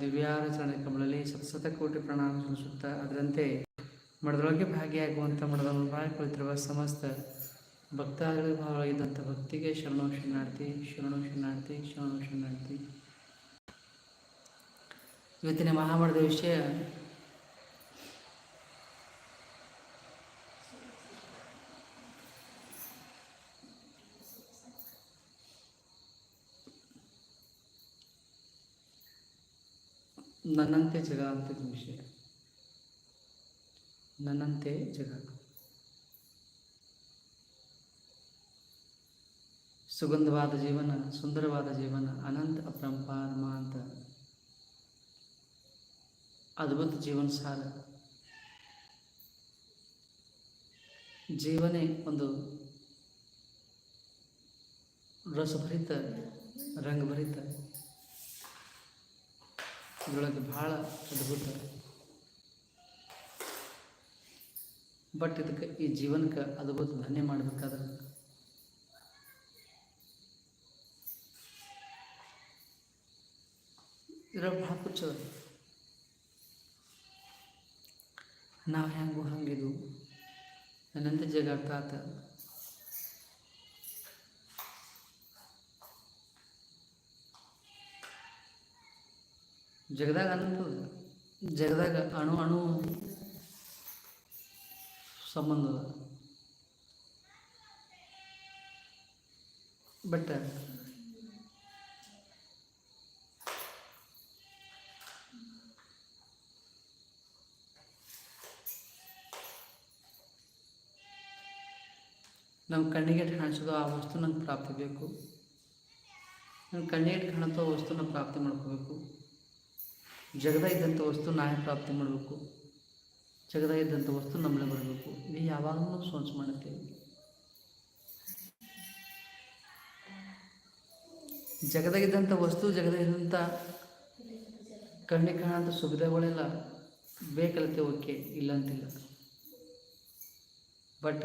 ದಿವ್ಯಾರ ಚರಣ ಕಮಲಲ್ಲಿ ಸತಸತ ಕೋಟಿ ಪ್ರಣಾಮ ಸಲ್ಲಿಸುತ್ತಾ ಅದರಂತೆ ಮಠದೊಳಗೆ ಭಾಗಿಯಾಗುವಂಥ ಮಠದ ಭಾಗ ಕುಳಿತಿರುವ ಸಮಸ್ತ ಭಕ್ತಾದಿಗಳ ಭಾಗವಾಗಿದ್ದಂಥ ಭಕ್ತಿಗೆ ಶರಣೋ ಶರಣಾರ್ಥಿ ಶರಣೋ ಶರಣಾರ್ಥಿ ಶರಣೋ ಶರಣಾರ್ಥಿ ಇವತ್ತಿನ ಮಹಾಮಠದ ವಿಷಯ ನನ್ನಂತೆ ಜಗ ಅಂತ ವಿಷಯ. ನನ್ನಂತೆ ಜಗ. ಸುಗಂಧವಾದ ಜೀವನ, ಸುಂದರವಾದ ಜೀವನ, ಅನಂತ ಅಪರಂಪಾರ ಅಂತ. ಅದ್ಭುತ ಜೀವನ ಸಾರ. ಜೀವನೇ ಒಂದು ರಸಭರಿತ, ರಂಗಭರಿತ. ಇದರೊಳಗೆ ಭಾಳ ಅದ್ಭುತ. ಬಟ್ ಇದಕ್ಕೆ ಈ ಜೀವನಕ್ಕೆ ಅದ್ಭುತ ಧನ್ಯ ಮಾಡಬೇಕಾದ್ರೆ. ಇದ್ರ ಭಾಳ ಪುಚ್ಚ ನಾವು ಹೆಂಗು ಹಂಗಿದ್ವು. ನನ್ನಂತೆ ಜಗ ಆತ. ಜಗದಾಗ ಅನ್ನೋದು ಜಗದಾಗ ಅಣು ಅಣು ಸಂಬಂಧ ಅದ. ಬಟ್ ನಮ್ಮ ಕಣ್ಣಿಗೆ ಕಾಣಿಸೋದು ಆ ವಸ್ತು ನಂಗೆ ಪ್ರಾಪ್ತಿ ಬೇಕು. ನನ್ನ ಕಣ್ಣಿಗೆ ಕಾಣುತ್ತೋ ವಸ್ತುನ ಪ್ರಾಪ್ತಿ ಮಾಡ್ಕೋಬೇಕು. ಜಗದ ಇದ್ದಂಥ ವಸ್ತು ನಾನೇ ಪ್ರಾಪ್ತಿ ಮಾಡಬೇಕು. ಜಗದ ಇದ್ದಂಥ ವಸ್ತು ನಮ್ಮಳೆ ಬರಬೇಕು. ಇದು ಯಾವಾಗಲೂ ಸೋಚ ಮಾಡುತ್ತೇವೆ ಜಗದಾಗಿದ್ದಂಥ ವಸ್ತು, ಜಗದಾಗಿದ್ದಂಥ ಕಣ್ಣಿಗೆ ಕಾಣಂಥ ಸುವಿಧೆಗಳೆಲ್ಲ ಬೇಕಲ್ಲತ್ತೆ ಓಕೆ ಇಲ್ಲ ಅಂತಿಲ್ಲ ಬಟ್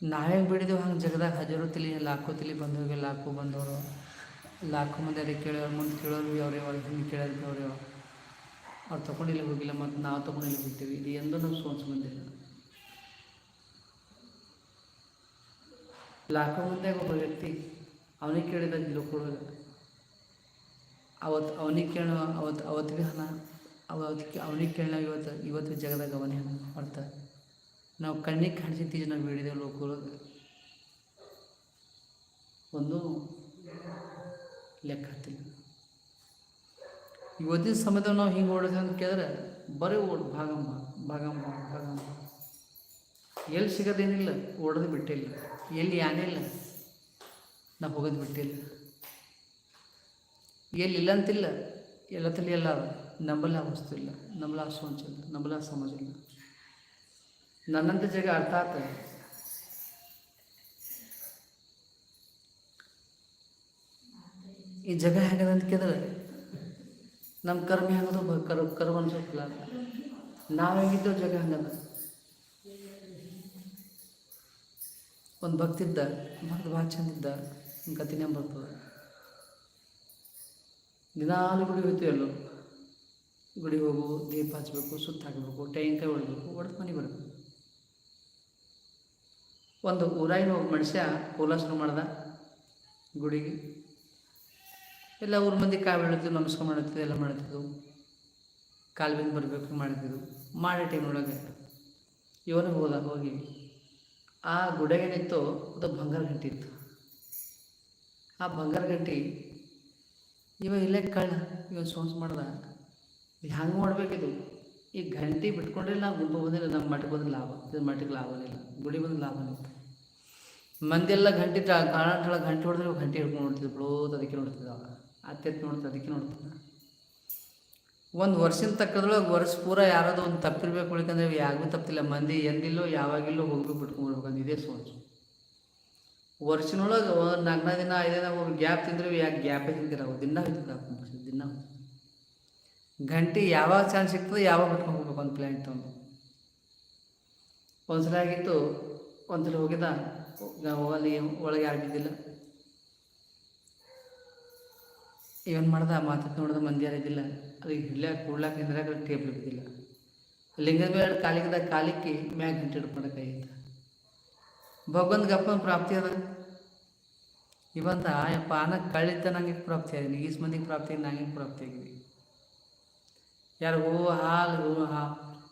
ನಾವೇ ಬಿಡಿದೆವು ಹಂಗೆ ಜಗದಾಗ ಹಜಾರು ತಿಳಿ, ಲಾಖೋ ತಿಳಿ ಬಂದವ್ರಿಗೆ ಲಾಖೋ ಬಂದವರು. ಲಾಖೋ ಮಂದಿ ಕೇಳೋರು, ಮುಂದೆ ಕೇಳೋರು ಭೀ ಅವ್ರೆ ಅವ್ರಿಗೆ ಕೇಳೋರು ಭೀ ಯಾವ? ಅವ್ರು ತೊಗೊಂಡಿಲ್ಲ ಹೋಗಿಲ್ಲ ಮತ್ತು ನಾವು ತೊಗೊಂಡಿಲ್ಲ ಬಿಡ್ತೀವಿ ಇದು ಎಂದೂ ನಾವು ಸೋನ್ಸ್ ಬಂದಿಲ್ಲ ಲಾಕು ಮುಂದೆ ಒಬ್ಬ ವ್ಯಕ್ತಿ, ಅವನಿಗೆ ಕೇಳಿದ ಲೋಕಗಳು ಅವತ್ತು ಅವನಿಗೆ ಕೇಳೋ ಅವತ್ತು ಅವತ್ತಿಗೆ ಹಣ ಅವತ್ತಿಗೆ ಅವನಿಗೆ ಕೇಳೋ ಇವತ್ತು ಇವತ್ತು ಜಗದಾಗ ಅವನೇ ಹಣ ಅರ್ಥ ನಾವು ಕಣ್ಣಿಗೆ ಕಾಣಿಸಿದ್ದೀವಿ ನಾವು ಬೇಡಿದೆ ಲೋಕಗಳು ಒಂದು ಲೆಕ್ಕ ಹತ್ತಿಲ್ಲ ಇವತ್ತಿನ ಸಮಯದಾಗ ನಾವು ಹಿಂಗೆ ಓಡಿದ್ವಿ ಅಂತ ಕೇಳಿದ್ರೆ, ಬರೀ ಓಡ್, ಭಾಗಮ್ಮ ಭಾಗಮ್ಮ ಭಾಗಮ್ಮ. ಎಲ್ಲಿ ಸಿಗೋದೇನಿಲ್ಲ ಓಡೋದು ಬಿಟ್ಟಿಲ್ಲ. ಎಲ್ಲಿ ಯಾನೇ ಇಲ್ಲ, ನಾವು ಹೋಗೋದು ಬಿಟ್ಟಿಲ್ಲ. ಎಲ್ಲಿ ಇಲ್ಲ ಅಂತಿಲ್ಲ ಎಲ್ಲ ತಲೆ ಎಲ್ಲ. ನಂಬಲ್ಲ ವಸ್ತು ಇಲ್ಲ ನಂಬಲ ಆ ಸೋಂಚ ಇಲ್ಲ ನಂಬಲ್ಲ ಸಮಾಜ ಇಲ್ಲ. ನನ್ನಂತ ಜಗ ಅರ್ಥ ಆತ ಈ ಜಗ ಹೆಂಗದ ಅಂತ ಕೇಳಿದ್ರೆ ನಮ್ಮ ಕರ್ಮ ಹೆಂಗದ ಕರ್ ಕರ್ಮ ಅನ್ಸೋಕ್ಕಿಲ್ಲ ನಾವು ಹೇಗಿದ್ದೋ ಜಗ ಹಂಗದ. ಒಂದು ಭಕ್ತಿದ್ದ ಭಕ್ತ ಭಾಳ ಚಂದ ಇದ್ದ ಕತಿನೇ ಬರ್ತದೆ. ದಿನಾಲು ಗುಡಿ ಹೋಯ್ತು ಎಲ್ಲೋ ಗುಡಿ ಹೋಗು, ದೀಪ ಹಚ್ಬೇಕು, ಸುತ್ತ ಹಾಕಬೇಕು ಟೆಂಕಾಯಿ ಹೊಡ್ಬೇಕು, ಹೊಡೆದು ಮನೆಗೆ ಬರಬೇಕು. ಒಂದು ಊರಾಗಿನ ಹೋಗಿ ಮನುಷ್ಯ ಕೋಲಾಸನ ಮಾಡ್ದ ಗುಡಿಗೆ. ಎಲ್ಲ ಊರ ಮಂದಿ ಕಾಲು ಬೀಳ್ತಿದ್ವು ನಮಸ್ಕಾರ ಮಾಡ್ತಿದ್ವು, ಎಲ್ಲ ಮಾಡ್ತಿದ್ವು. ಕಾಲು ಬಿದ್ದು ಬರಬೇಕು ಮಾಡ್ತಿದ್ವು. ಮಾಡೋ ಟೈಮ್ನೊಳಗೆ ಇವನು ಹೋದ, ಹೋಗಿ. ಆ ಗುಡಗೇನಿತ್ತು ಅದು ಬಂಗಾರ ಗಂಟೆ ಇತ್ತು. ಆ ಬಂಗಾರ ಗಂಟೆ, ಇವ ಇಲ್ಲೇ ಕಳ್ಳ ಇವ ಸೋನ್ಸ್ ಮಾಡ್ದ. ಹ್ಯಾಂಗೆ ಮಾಡಬೇಕಿದು ಈ ಗಂಟೆ ಬಿಟ್ಕೊಂಡ್ರೆ ನಾವು ಗುಂಪು ಬಂದಿಲ್ಲ ನಮ್ಮ ಮಠಕ್ಕೆ ಬಂದ ಲಾಭ, ಇದು ಮಠಕ್ಕೆ ಲಾಭನಿಲ್ಲ ಗುಡಿ ಬಂದ್ರೆ ಲಾಭನಿಲ್ಲ ಮಂದಿ ಎಲ್ಲ ಗಂಟೆ ಕಾಣಾಟೊಳಗೆ ಗಂಟೆ ಹೊಡೆದ್ರೆ ಗಂಟೆ ಹಿಡ್ಕೊಂಡು ನೋಡ್ತಿದ್ವು ಬ್ಲೋತ್ ಅದಕ್ಕೆ ನೋಡ್ತಿದ್ದ ಅತ್ತೆತ್ ನೋಡ್ತಿದ್ದ ಅದಕ್ಕೆ ನೋಡ್ತಾನೆ ಒಂದು ವರ್ಷದ ತಕ್ಕದ್ರೊಳಗೆ ವರ್ಷ ಪೂರ ಯಾರಾದರೂ ಒಂದು ತಪ್ಪಿರ್ಬೇಕು ಉಳಿಕಂದ್ರೆ ಯಾರಿಗೂ ತಪ್ಪಿಲ್ಲ. ಮಂದಿ ಎಂದಿಲ್ಲೋ ಯಾವಾಗಿಲ್ಲೋ ಹೋಗ್ಬೇಕು ಬಿಟ್ಕೊಂಡ್ಬಿಡ್ಬೇಕಂದು ಇದೇ ಸೋಚು. ವರ್ಷನೊಳಗೆ ಒಂದು ನಾಲ್ಕನೇ ದಿನ ಐದೇ ದಿನ ಒಬ್ಬರು ಗ್ಯಾಪ್ ತಿಂದ್ರೆ ಯಾಕೆ ಗ್ಯಾಪೇ ತಿಂತಿರ ದಿನ ಹೋಗ್ತಿದ್ದ ದಿನ ಗಂಟೆ ಯಾವಾಗ ಚಾನ್ಸ್ ಸಿಗ್ತದೆ ಯಾವಾಗ ಬಿಟ್ಕೊಂಡು ಹೋಗ್ಬೇಕು ಒಂದು ಪ್ಲ್ಯಾನ್ ತೊಗೊಂಡು. ಒಂದ್ಸಲ ಆಗಿತ್ತು ಒಂದ್ಸಲ ಹೋಗಿದ್ದ ನಾವು ಅಲ್ಲಿ ಒಳಗೆ ಯಾರು ಬಿದ್ದಿಲ್ಲ ಇವನ್ ಮಾಡ್ದೆ ಆ ಮಾತು ನೋಡಿದ ಮಂದಿ ಯಾರಿದ್ದಿಲ್ಲ ಅದಕ್ಕೆ ಹಿಡ್ಲಾಕ ಕೂಡ್ಲಾಕ ನಿಂದ್ರಾಗ ಟೇಬಲ್ ಬಿದ್ದಿಲ್ಲ. ಲಿಂಗದ ಮೇಲೆ ಕಾಲಿಗದ ಕಾಲಿಕ್ಕಿ ಮ್ಯಾಗ ಗಂಟೆ ಐತ ಭಗವಂತ ಗಪ್ಪ ಪ್ರಾಪ್ತಿ ಅದ. ಇವಂತ ಯಪ್ಪ, ಅನ್ನ ಕಳ್ಳಿತ ನಂಗೆ ಪ್ರಾಪ್ತಿ ಆಗಿದೆ ಈಸ್ ಮಂದಿಗೆ ಪ್ರಾಪ್ತಿ ನಂಗೆ ಪ್ರಾಪ್ತಿ ಆಗಿದೆ ಯಾರು ಹೂ, ಹಾಲು, ಹಾ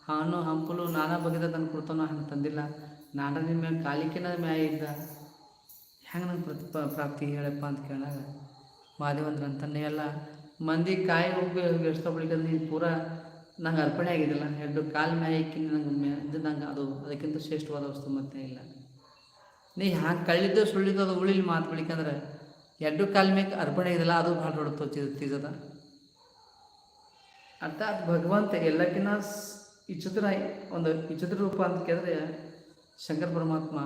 ಹಣ್ಣು, ಹಂಪಲು, ನಾನಾ ಬಗೆದ ತಂದು ಕೊಡ್ತಾನೋ ಹಂಗೆ ತಂದಿಲ್ಲ. ನಾನು ನಿಮ್ಮ ಮ್ಯಾಗ ಕಾಲಿಕಿನ ಮ್ಯಾಗ ಇದ್ದ. ಹೆಂಗೆ ನಂಗೆ ಪ್ರತಿ ಪ್ರಾಪ್ತಿ ಹೇಳಪ್ಪ ಅಂತ ಕೇಳಾಗ ಮಾದೇವಂದ್ರ ಎಲ್ಲ ಮಂದಿ ಕಾಯಿ ಹೋಗಿ ಬಳಿಕ ನೀನು ಪೂರಾ ನಂಗೆ ಅರ್ಪಣೆ ಆಗಿದ್ದಿಲ್ಲ ಎರಡು ಕಾಲು ಮ್ಯಾಲೆ ಇಕ್ಕಿ ನಂಗೆ ನಂಗೆ ಅದು, ಅದಕ್ಕಿಂತ ಶ್ರೇಷ್ಠವಾದ ವಸ್ತು ಮತ್ತೆ ಇಲ್ಲ. ನೀ ಹ್ಯಾಂಗೆ ಕಳ್ಳಿದ್ದು ಸುಳ್ಳಿದ್ದು ಅದು ಉಳಿಲಿ ಮಾತು ಬಳಿಕಂದ್ರೆ ಎರಡು ಕಾಲ ಮೇಲೆ ಅರ್ಪಣೆ ಆಗಿದಿಲ್ಲ ಅದು ಭಾಳ ದೊಡ್ಡ ತೀಜದ. ಅರ್ಥಾತ್ ಭಗವಂತ, ಎಲ್ಲಕ್ಕಿನ್ನ ವಿಚಿತ್ರ ಒಂದು ವಿಚಿತ್ರ ರೂಪ ಅಂತ ಕೇಳಿದ್ರೆ ಶಂಕರ ಪರಮಾತ್ಮ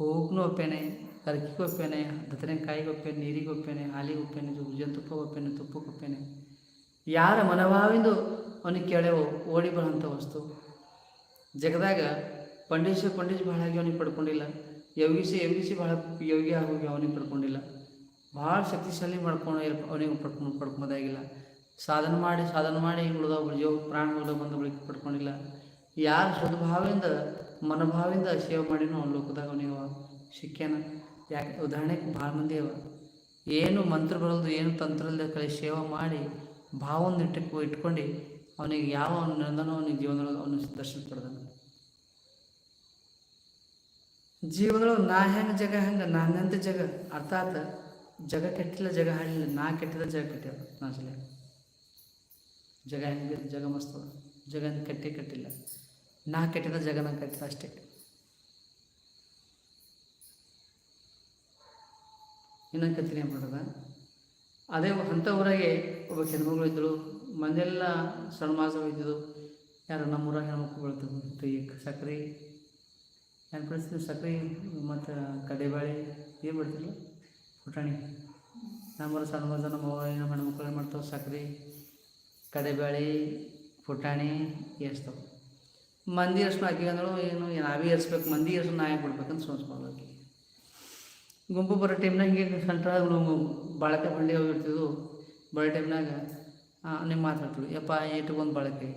ಹೋಗ್ನೂ ಒಪ್ಪೇನೆ ಕರ್ಕಿಗೆ ಒಪ್ಪೇನೆ, ದತ್ತನೆಕಾಯಿಗೆ ಒಪ್ಪೇನೆ, ನೀರಿಗೆ ಒಪ್ಪೇನೆ, ಹಾಲಿಗೆ ಒಪ್ಪೇನೆ ಜೇನುತುಪ್ಪ ಒಪ್ಪೇನೆ, ತುಪ್ಪಕ್ಕೆ ಒಪ್ಪೇನೆ. ಯಾರ ಮನಭಾವಿಂದು ಅವನಿಗೆ ಕೇಳೆವು ಓಡಿ ಬರೋಂಥ ವಸ್ತು? ಜಗದಾಗ ಪಂಡಿಶ ಪಂಡಿತ್ ಭಾಳ ಆಗಿ ಅವನಿಗೆ ಪಡ್ಕೊಂಡಿಲ್ಲ. ಯೋಗಿಸಿ ಯೋಗಿಸಿ ಭಾಳ ಯೋಗಿ ಆಗೋಗಿ ಅವನಿಗೆ ಪಡ್ಕೊಂಡಿಲ್ಲ. ಭಾಳ ಶಕ್ತಿಶಾಲಿ ಮಾಡ್ಕೊಂಡು ಅವನಿಗೆ ಪಡ್ಕೊಂಡು ಪಡ್ಕೊಂಬೋದಾಗಿಲ್ಲ. ಸಾಧನೆ ಮಾಡಿ ಸಾಧನೆ ಮಾಡಿ ಉಳಿದ ಪ್ರಾಣ ಪ್ರಾಣಗಳು ಬಂದು ಬಳಿಕ ಪಡ್ಕೊಂಡಿಲ್ಲ. ಯಾರು ಸದ್ಭಾವದಿಂದ ಮನೋಭಾವದಿಂದ ಸೇವೆ ಮಾಡಿನೋ ಅವ್ನ ಲೋಕದಾಗ ಅವನಿಗೆ ಸಿಕ್ಕ್ಯಾನ ಯಾಕೆ ಉದಾಹರಣೆಗೆ ಭಾಳ ಮಂದಿ ಅವ. ಏನು ಮಂತ್ರ ಬರೋದು ಏನು ತಂತ್ರ ಇಲ್ಲದೆ ಕಲಿ ಸೇವೆ ಮಾಡಿ ಭಾವವನ್ನು ಇಟ್ಟಕ್ಕೆ ಇಟ್ಕೊಂಡು ಅವನಿಗೆ ಯಾವ ನಂದನೋ ಅವನಿಗೆ ಜೀವನದೊಳಗೆ ಅವನು ದರ್ಶನ ಪಡೆದನು ಜೀವನದೊಳಗೆ ನಾ ಹೆಂಗೆ ಜಗ, ಹೆಂಗೆ ನಾನಂತ ಜಗ? ಅರ್ಥಾತ್ ಜಗ ಕೆಟ್ಟಿಲ್ಲ, ಜಗ ಹಾಳಿಲ್ಲ, ನಾ ಕೆಟ್ಟಿದ ಜಗ ಕೆಟ್ಟಿಲ್ಲ ನಾ ಜಗ ಹೆಂಗೆ, ಜಗ ಮಸ್ತ್. ಜಗ ಕೆಟ್ಟೇ ಕೆಟ್ಟಿಲ್ಲ. ನಾ ಕೆಟ್ಟದ ಜಗನ ಕಟ್ಟಿದ ಅಷ್ಟೇ. ಇನ್ನೊಂದು ಕತ್ತಿನ ಮಾಡೋದ? ಅದೇ ಅಂಥ ಊರಾಗೆ ಒಬ್ಬ ಹೆಣ್ಮಗಳು ಇದ್ದಳು ಮಂದೆಲ್ಲ ಸಣ್ಮಾಸ ಇದ್ದಿದ್ದು, ಯಾರು ನಮ್ಮೂರಾಗ ಹೆಣ್ಮಕ್ಳು ಬೆಳ್ತಿದ್ದು ಈ ಏನು ಬೆಳೆಸ್ತೀವಿ ಸಕ್ರೆ, ಮತ್ತು ಕಡಲೆಬೇಳೆ ಏನು ಬೆಳಿತಿಲ್ಲ ಪುಟಾಣಿ. ನಮ್ಮೂರ ಸಣ್ಣ ಮಾಸ ನಮ್ಮ ನಮ್ಮ ಹೆಣ್ಮಕ್ಳು ಏನು ಮಾಡ್ತಾವೆ ಸಕ್ಕರೆ ಕಡಲೆಬೇಳೆ ಪುಟಾಣಿ ಏರ್ಸ್ತಾವೆ ಮಂದಿ ಅರ್ಶನ ಹಾಕಿ ಅಂದಳು ಏನು ನಾವೇ ಏರ್ಸ್ಬೇಕು ಮಂದಿ ಅರ್ಶನ ನಾ ಯಾಕೆ ಬಿಡ್ಬೇಕಂತ ಸೋಚ್ಕೊಳ್ಳೋಕೆ ಗುಂಪು ಬರೋ ಟೈಮ್ನಾಗ ಹಿಂಗೆ ಸೆಂಟ್ರಾಗ ಬಾಳಕೆ ಬಂಡಿ ಅವು ಇರ್ತಿದ್ವು. ಬರೋ ಟೈಮ್ನಾಗ ನಿಮ್ಮ ಮಾತಾಡ್ತೀವಿ ಯಪ್ಪ ಒಂದು ಬಾಳಕೆ.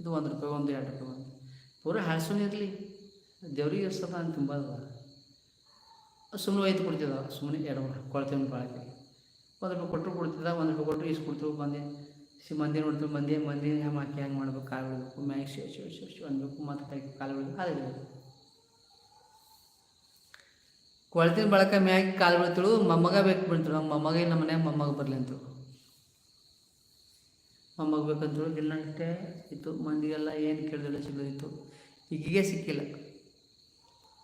ಇದು ಒಂದು ರೂಪಾಯಿ ಒಂದು ಎರಡು ರೂಪಾಯಿ ಒಂದು ಪೂರ ಹಾಳ್ಸೋನ್ ಇರಲಿ. ದೇವ್ರಿಗೆ ಇರ್ಸದ ಅಂತ ತುಂಬದ ಸುಮ್ಮನೆ ಒಯ್ದು ಕೊಡ್ತಿದ್ದ ಸುಮ್ಮನೆ ಎರಡು ಕೊಳ್ತೇವೆ ಬಾಳಕೆ. ಒಂದು ರೂಪಾಯಿ ಕೊಟ್ಟರು ಕೊಡ್ತಿದ್ದ, ಒಂದು ರೂಪಾಯಿ ಕೊಟ್ಟರು ಇಷ್ಟು ಬಂದೆ. ಸಿ ಮಂದಿ ನೋಡ್ತೀವಿ ಮಂದಿ ಮಂದಿ ಹೆಂಗೆ ಹಾಕಿ ಹೆಂಗೆ ಮಾಡ್ಬೇಕು ಕಾಲು ಬಿಡಬೇಕು ಮ್ಯಾಗ ಶಿವ ಶಿವ ಶಿವ ಶಿವ ಅನ್ಬೇಕು, ಮತ್ತು ಕೈ ಕಾಲು ಬಿಡಬೇಕು ಅದೇ ಕೊಳ್ತಿನ ಬಳಕ ಮ್ಯಾಗ ಕಾಲು ಬೀಳ್ತಳು ಮೊಮ್ಮಗ ಬೇಕು ಬೀಳ್ತಳು ನಮ್ಮ ಮೊಮ್ಮಗ ನಮ್ಮ ಮನ್ಯಾಗ, ಮೊಮ್ಮಗ ಬರಲಿ ಅಂತಳು ಮೊಮ್ಮಗ ಬೇಕಂತಳು ಇಲ್ಲಂಟೆ ಇತ್ತು, ಮಂದಿಗೆಲ್ಲ ಏನು ಕೇಳಿದ್ರೆ ಸಿಗೋದಿತ್ತು ಈಗೀಗೆ ಸಿಕ್ಕಿಲ್ಲ.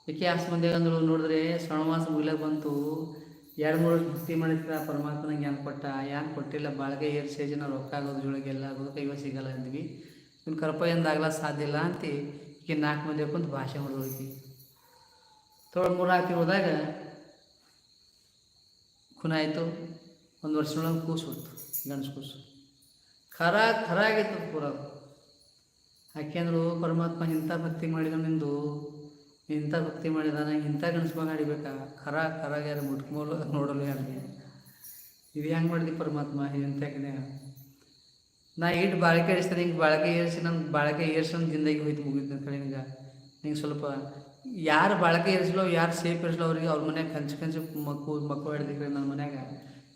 ಈಕೆ ಆಸ್ ಮಂದಿಗೆ ಅಂದಳು, ನೋಡಿದ್ರೆ ಶ್ರವಣವಾಸ ಮುಗಿಲಾಗ ಬಂತು ಎರಡು ಮೂರು ಭಕ್ತಿ ಮಾಡಿದ್ರೆ ಪರಮಾತ್ಮನ ಏನು ಕೊಟ್ಟ ಏನು ಕೊಟ್ಟಿಲ್ಲ, ಬಾಳ್ಗೆ ಏರ್ ಸೇಜಿನ ರೊಕ್ಕ ಆಗೋದು ಎಲ್ಲ ಆಗೋದಕ್ಕೆ ಕೈವ ಸಿಗಲ್ಲ ಅಂದ್ವಿ. ಕರಪ ಎಂದಾಗಲ ಸಾಧ್ಯ ಇಲ್ಲ ಅಂತ. ಈಗ ನಾಲ್ಕು ಮಂದಿ ಕುಂತು ಭಾಷೆ ಹೊಡೆದೋಗಿ ತೋಳು ಮೂರು ಹಾಕಿ ಹೋದಾಗ ಖುನ ಆಯಿತು. ಒಂದು ವರ್ಷದೊಳಗೆ ಕೂಸು ಹೊತ್ತು ಗಂಡಸು ಕೂಸು. ಖರ ಖರ ಆಗಿತ್ತು ಪೂರ. ಯಾಕೆಂದ್ರು ಪರಮಾತ್ಮ ಇಂಥ ಭಕ್ತಿ ಮಾಡಿದ ನಿಂದು. ಇಂಥ ಭಕ್ತಿ ಮಾಡಿದಾನೆ, ಇಂಥ ಗಂಡಸು ಮಗ ಹಿಡಿಬೇಕಾ ಖರ ಖರಾಗ ಯಾರು ಮುಟ್ಕೋಲು ನೋಡಲು ಯಾರಿಗೆ? ಇದು ಹೆಂಗೆ ಮಾಡಿದಿ ಪರಮಾತ್ಮ? ಇಂಥ ನಾ ಇಟ್ಟು ಬಾಳಿಕೆ ಏರಿಸ್ತೀನಿ, ಹಿಂಗೆ ಬಾಳಿಕೆ ಏರಿಸಿ ನನ್ನ ಬಾಳಿಕೆ ಏರಿಸಿ ನನ್ನ ಜಿಂದಗಿ ಹೋಯ್ತು ಮುಗಿತು ಕಡೆ ನಿಂಗೆ ನಿಂಗೆ ಸ್ವಲ್ಪ ಯಾರು ಬಾಳಿಕೆ ಏರಿಸಲೋ, ಯಾರು ಸೇಫ್ ಇರಿಸಲೋ ಅವ್ರಿಗೆ ಅವ್ರ ಮನ್ಯಾಗ ಕಂಚು ಕಂಚು ಮಕ್ಕು ಮಕ್ಕಳು ಹಿಡ್ದಿಕ್ರಿ ನನ್ನ ಮನ್ಯಾಗ.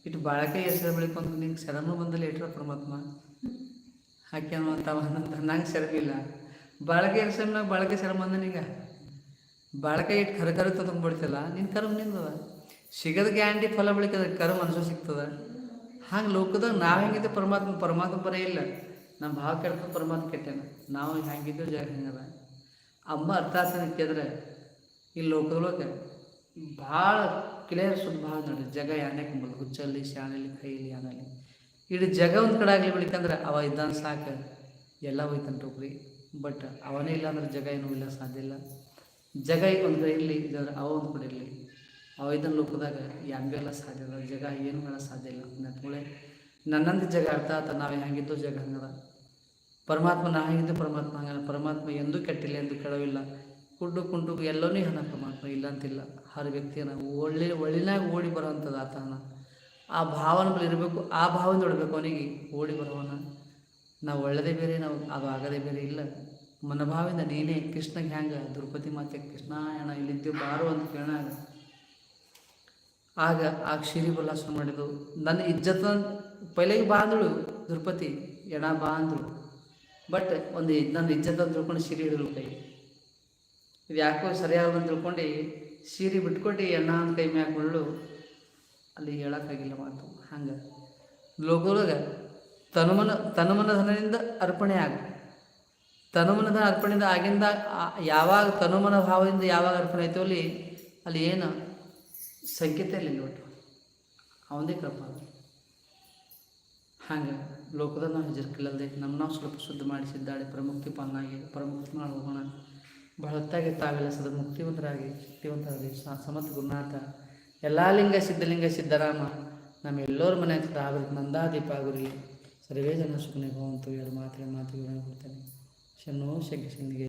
ಇಟ್ಟು ಬಾಳಿಕೆ ಏರಿಸಿದ ಬಳಿಕ ಒಂದು ನಿಂಗೆ ಶರಣು ಬಂದಲ್ಲಿ ಇಟ್ರ ಪರಮಾತ್ಮ. ಹಾಕಿ ಅನ್ನುವಂಥ ನಂಗೆ ಶರಮಿಲ್ಲ ಬಾಳಕೆ ಏರಿಸಮ್ನಾಗ ಬಾಳಿಕೆ ಶರಮ ಬಂದನೀಗ ಬಾಳಕೆ ಇಟ್ಟು ಕರ ಕರ ತೊಗೊಂಡ್ಬಿಡ್ತಿಲ್ಲ ನಿನ್ನ ಕರ್ಮ ನಿಂದದ? ಸಿಗದ ಗ್ಯಾರಂಟಿ ಫಲ ಬಳಿಕದ ಕರ್ಮ ಅನ್ಸೋ ಸಿಗ್ತದ? ಹಂಗೆ ಲೋಕದಾಗ ನಾವು ಹೆಂಗಿದ್ದೆ ಪರಮಾತ್ಮ ಪರಮಾತ್ಮ ಬರೇ ಇಲ್ಲ. ನಮ್ಮ ಭಾವ ಕೆಡ್ತ ಪರಮಾತ್ಮ ಕೆಟ್ಟೇನ. ನಾವು ಹೆಂಗಿದ್ದು ಜಾಗ ಹೆಂಗದ? ಅಮ್ಮ ಅರ್ಥಾಸನ ಕೇಳಿದ್ರೆ ಈ ಲೋಕದೊಳಗೆ ಭಾಳ ಕ್ಲಿಯರ್ ಸುದ್ದ ಭಾಳ ನೋಡಿ ಜಗ ಯಾನೇ ಕುಂಬಲ್ ಹುಚ್ಚಲ್ಲಿ ಶಾಣಲ್ಲಿ ಕೈಯಲ್ಲಿ ಯಾನಲ್ಲಿ ಇಡೀ ಜಗ ಒಂದು ಕಡೆ ಆಗಲಿ ಬೆಳಿಕಂದ್ರೆ ಅವ ಇದ್ದಾನ ಸಾಕು. ಎಲ್ಲ ಹೋಯ್ತಾನೆ ಟೋಕ್ರಿ ಬಟ್ ಅವನೇ ಇಲ್ಲ ಅಂದ್ರೆ ಜಗ ಏನೂ ಇಲ್ಲ, ಸಾಧ್ಯ ಇಲ್ಲ. ಜಗ ಒಂದು ಕಡೆ ಇರಲಿ ಇದಾದ್ರೆ ಅವ ಒಂದು ಕೂಡ ಇರಲಿ. ಅವ ಇದನ್ನು ಲೋಕದಾಗ ಎಲ್ಲ ಸಾಧ್ಯ ಇಲ್ಲ ಜಗ ಏನು ಮಾಡೋ ಸಾಧ್ಯ ಇಲ್ಲ. ನೆನ್ಕೊಳ್ಳೆ ನನ್ನಂದು ಜಗ ಅರ್ಥ ಆತ, ನಾವು ಹೆಂಗಿದ್ದು ಜಗ ಹಂಗದ. ಪರಮಾತ್ಮ ನಾ ಹೆಂಗಿದ್ದು ಪರಮಾತ್ಮ ಹಂಗಲ್ಲ ಪರಮಾತ್ಮ ಎಂದೂ ಕೆಟ್ಟಿಲ್ಲ, ಎಂದು ಕೆಡವಿಲ್ಲ. ಕುಂಡು ಕುಂಟು ಎಲ್ಲೋ ಹಣ ಪರಮಾತ್ಮ, ಇಲ್ಲ ಅಂತಿಲ್ಲ. ಹರ ವ್ಯಕ್ತಿಯನ್ನ ಒಳ್ಳೆ ಒಳ್ಳಿನಾಗ ಓಡಿ ಬರೋವಂಥದ್ದು ಆತನ ಆ ಭಾವನೆಗಳು ಇರಬೇಕು, ಆ ಭಾವನೆ ಹೊಡಬೇಕು ಅವನಿಗೆ. ಓಡಿ ಬರೋವನ. ನಾವು ಒಳ್ಳೆದೇ ಬೇರೆ, ನಾವು ಅದು ಆಗದೇ ಬೇರೆ ಇಲ್ಲ. ಮನೋಭಾವದಿಂದ ನೀನೇ ಕೃಷ್ಣಗೆ ಹ್ಯಾಂಗ? ದ್ರೌಪದಿ ಮಾತೆ, ಕೃಷ್ಣ, ಅಣ್ಣ ಇಲ್ಲಿದ್ದು ಬಾರು ಅಂತ ಕೇಳಾಗ ಆಗ. ಆ ಕ್ಷೀರಿ ಮಾಡಿದ್ದು ನನ್ನ ಇಜ್ಜತ ಪೈಲೆಗೆ ಬಾ ಅಂದಳು ದ್ರೌಪದಿ. ಎಣ ಬಾ ಅಂದಳು. ಬಟ್ ಒಂದು ನನ್ನ ಇಜ್ಜತ ತಿಳ್ಕೊಂಡು ಶಿರಿ ಹಿಡಿದ್ರು ಕೈ. ಇದು ಯಾಕೋ ಸರಿಯಾಗ ತಿಳ್ಕೊಂಡು ಸೀರೆ ಬಿಟ್ಕೊಟ್ಟು ಎಣ್ಣ ಅಂತ ಕೈ ಮ್ಯಾಗ ಬಿಡಲು ಅಲ್ಲಿ ಹೇಳೋಕ್ಕಾಗಿಲ್ಲ ಮಾತು. ಹಂಗೆ ತನುಮನ ತನುಮನ ಧನದಿಂದ ಅರ್ಪಣೆ ಆಗ. ತನುಮನ ಧನ ಅರ್ಪಣೆಯಿಂದ ಆಗಿಂದ ಯಾವಾಗ ತನುಮನ ಭಾವದಿಂದ ಯಾವಾಗ ಅರ್ಪಣೆ ಆಯ್ತು ಅಲ್ಲಿ ಅಲ್ಲಿ ಏನು ಸಂಕೇತ ಇಲ್ಲ ಒಟ್ಟು. ಅವನದೇ ಕೃಪ ಹಂಗೆ ಲೋಕದ ನಾವು ಹೆಜರ್ಕಿಲ್ಲದೆ ನಮ್ಮ ನಾವು ಸ್ವಲ್ಪ ಶುದ್ಧ ಮಾಡಿಸಿದ್ದಾಳೆ ಪ್ರಮುಕ್ತಿ ಪಾಲನಾಗಿ ಪ್ರಮುಕ್ತಿ ಮಾಡಿ ಹೋಗೋಣ ಬಹಳ ಹೊತ್ತಾಗಿ ತಾವೆಲ್ಲ ಸದ ಮುಕ್ತಿವಂತರಾಗಿ ಶಕ್ತಿವಂತರಾಗಿ ಸಮತ್ ಗುರುನಾಥ, ಎಲ್ಲ ಲಿಂಗ ಸಿದ್ಧಲಿಂಗ ಸಿದ್ಧರಾಮ ನಮ್ಮೆಲ್ಲರ ಮನೆ ಹತ್ರ ಆಗಬೇಕು ನಂದಾದೀಪ ಆಗುರಿ ಸರ್ವೇ ಜನ ಸುಮ್ಮನೆ ಹೋಗಂತು ಎರಡು ಮಾತಿಗೆ ಮಾತು ವಿವರಣೆ ಕೊಡ್ತೇನೆ ಶನ್ನೋ ಶಂಕಿ